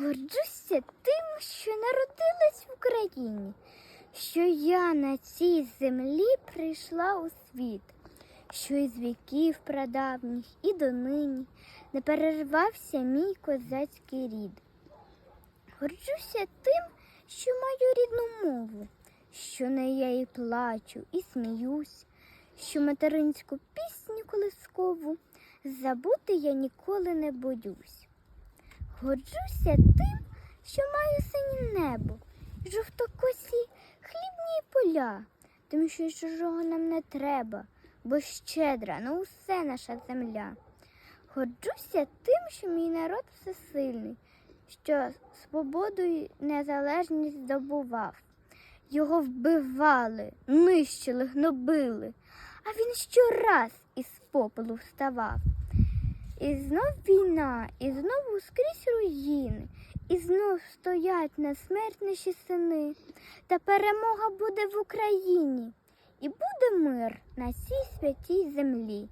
Горджуся тим, що народилась в Україні, що я на цій землі прийшла у світ, що із віків прадавніх і донині не перервався мій козацький рід. Горджуся тим, що маю рідну мову, що на я і плачу, і сміюсь, що материнську пісню колискову забути я ніколи не боюсь. Горджуся тим, що маю синє небо, жовтокосі хлібні поля, тим, що чужого нам не треба, бо щедра на усе наша земля. Горджуся тим, що мій народ всесильний, що свободу й незалежність здобував. Його вбивали, нищили, гнобили, а він щораз із попелу вставав. І знов війна, і знову скрізь руїни, і знов стоять несмертніші сини. Та перемога буде в Україні, і буде мир на цій святій землі.